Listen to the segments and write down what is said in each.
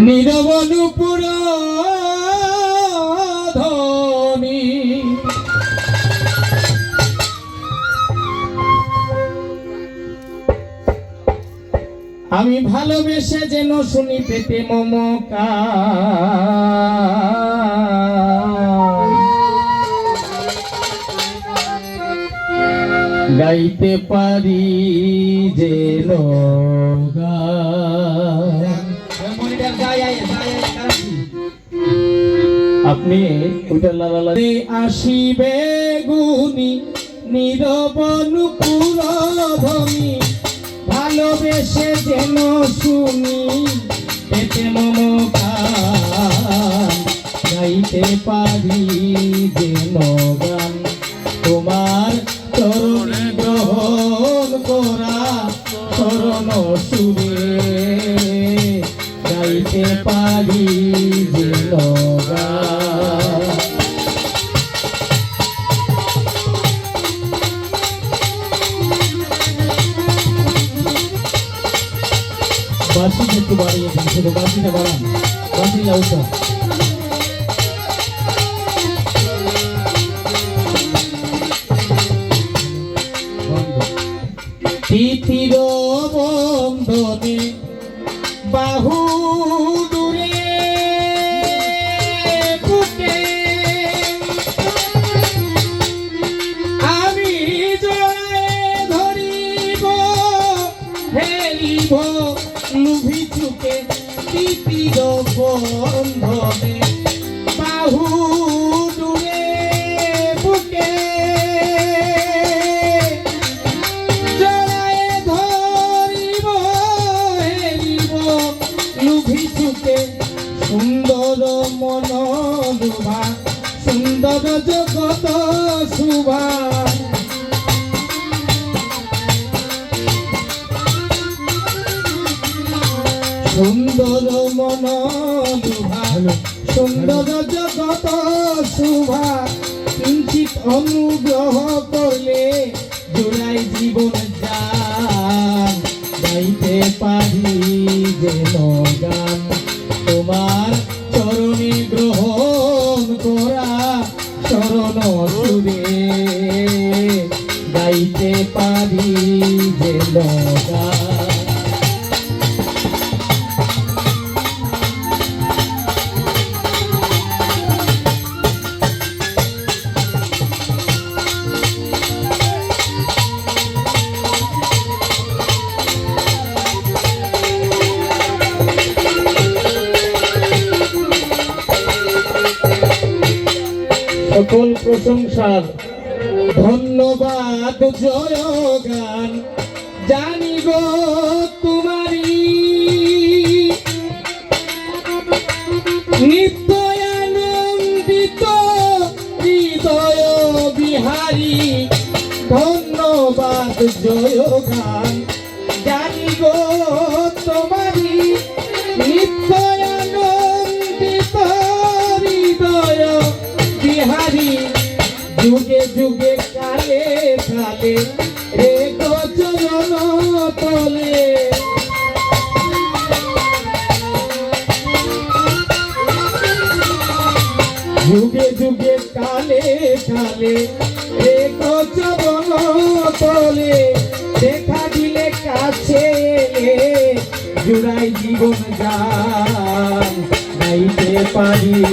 নীরবনুপুর ধ্বনি আমি ভালোবেসে যেন শুনি পেতে মমকা গাইতে পারি যে আপনি ওইটা লালা আসিবে গুনি নীরবনুপুর ধ্বনি ভালোবেসে যেন শুনি এতে মমকান গাইতে পারি গান বাসি একটু বাড়িয়ে দিন শুধু বাসিটা বাড়ান বাসি তিথির বন্ধনে বাহু দূরে বুকে আমি জড়ায় ধরিব হেলিব লুভি চুকে তিতির বন্ধনে। সুন্দর মনোরূপা সুন্দর জগত শুভা সুন্দর মনোরূপা সুন্দর জগত শুভা কিঞ্চিত অনুগ্রহ করলে জোড়াই জীবন যান। গাইতে পারি যেন গান তোমার পারি যেন গান সকল প্রশংসার ধন্যবাদ জয় গান জানি গো তোমারি নিত্য হৃদয় বিহারী। ধন্যবাদ জয় গান দেখা দিলে কাছে এলে জীবন গান গাইতে পারি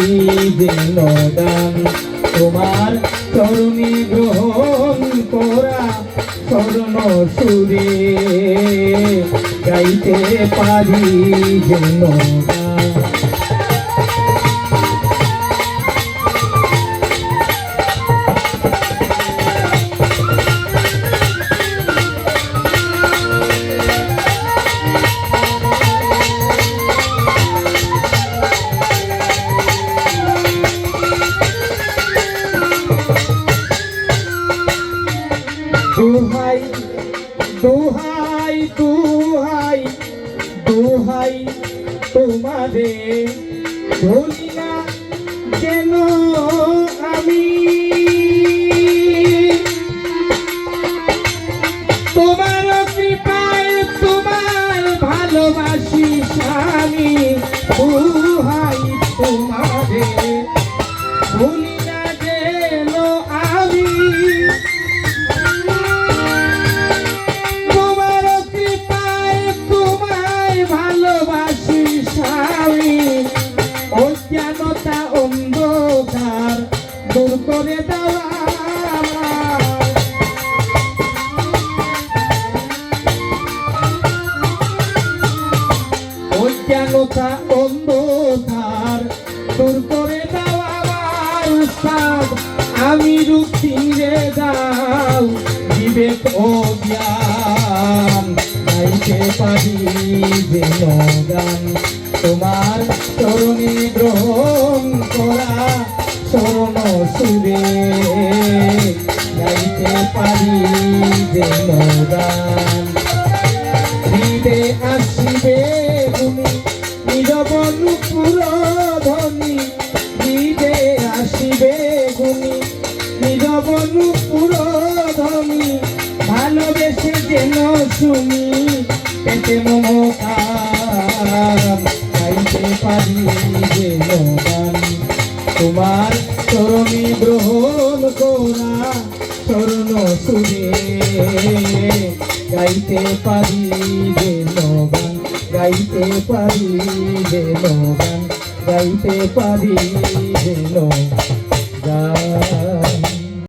যেন গান। তোমার চরণে গ্রহণ করা চরণ সুরে। গাইতে পারি যেন গান। তোমারে ভুলি না যেন আমি? তোমার কৃপায় তোমার ভালোবাসি স্বামী তোমারে ভুলি অজ্ঞানতা অন্ধকার। দূর করে উস্তাদ, আমি রুক্তিরে দাও বিবেক ও জ্ঞান, গাইতে পারি যেন গান তোমার চরণে গ্রহণ করা শরণ সুরে, গাইতে পারি যেন গান ধ্বনি হৃদে আসিবে গুনি নীরব নুপুর ধ্বনি ভালোবেসে যেন শুনি পেটে মমকার গাইতে পারি যেন গান তোমার চরণে গ্রহণ করা চরণ সুরে গাইতে পারি যে গান গাইতে পারি যে গান গাইতে পারি যে গান